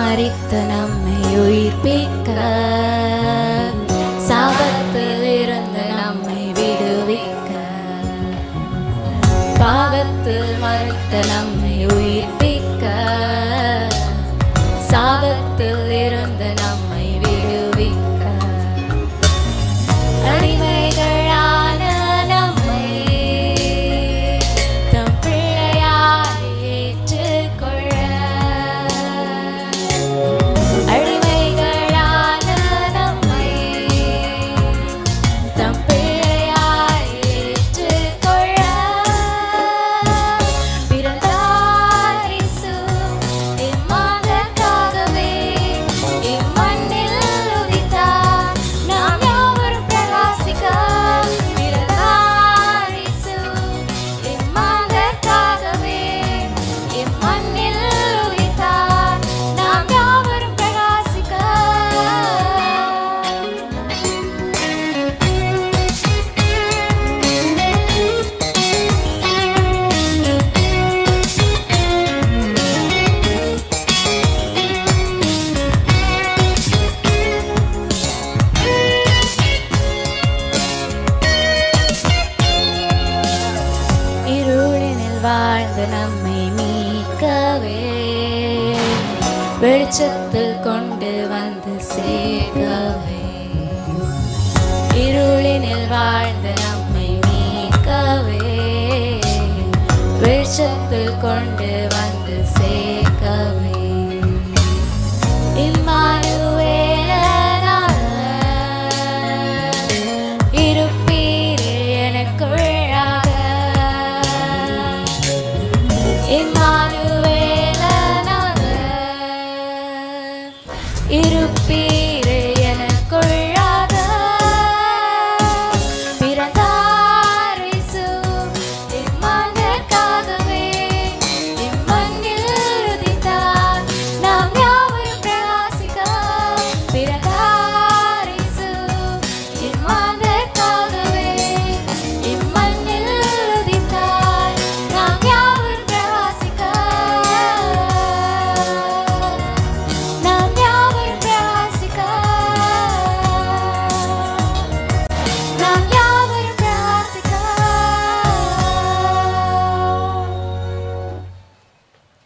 மறித்து நம்மை உயிர்ப்பிக்க. சாபத்தில் இருந்து நம்மை விடுவிக்க. பாவத்தில் மறுத்து நம்மை உயிர்ப்பிக்க. சாபத்தில் இருந்து நம்மை அது நம்மை மீட்கவே. வெளிச்சத்தில் கொண்டு வந்து சேர்க்கவே. இருளினில் வாழ்ந்து நம்மை மீட்கவே. வெளிச்சத்தில் கொண்டு வந்து சேர்க்கவே. இம்மா happy